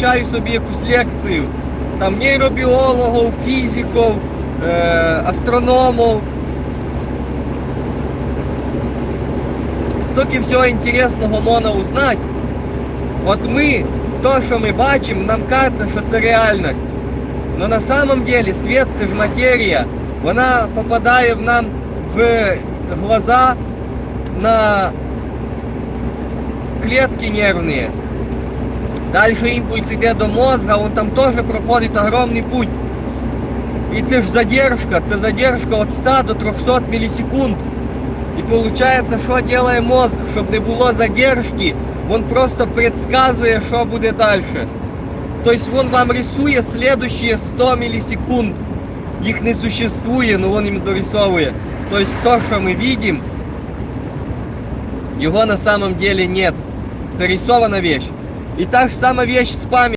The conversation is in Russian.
чаю собі якусь лекцію. Там нейробіологів, фізиків, е, астрономів. Стільки всього інтересного можна узнати. От ми, то, що ми бачимо, нам кажеться, що це реальність. Но на самом деле свет це ж матерія. Вона попадає в нам в глаза на клетки нервні. Дальше імпульс йде до мозга, он там теж проходить огромний путь. І це ж задержка, це задержка від 100 до 300 мілісекунд. І виходить, що робить мозг, щоб не було задержки, він просто предсказує, що буде далі. Тобто він вам рисує следующие 100 мілісекунд. Їх не существує, но він їм дорисовує. Тобто то, що ми бачимо, його на самом деле нет. Це рисована вещь. І та ж сама вещь з пам'яттю.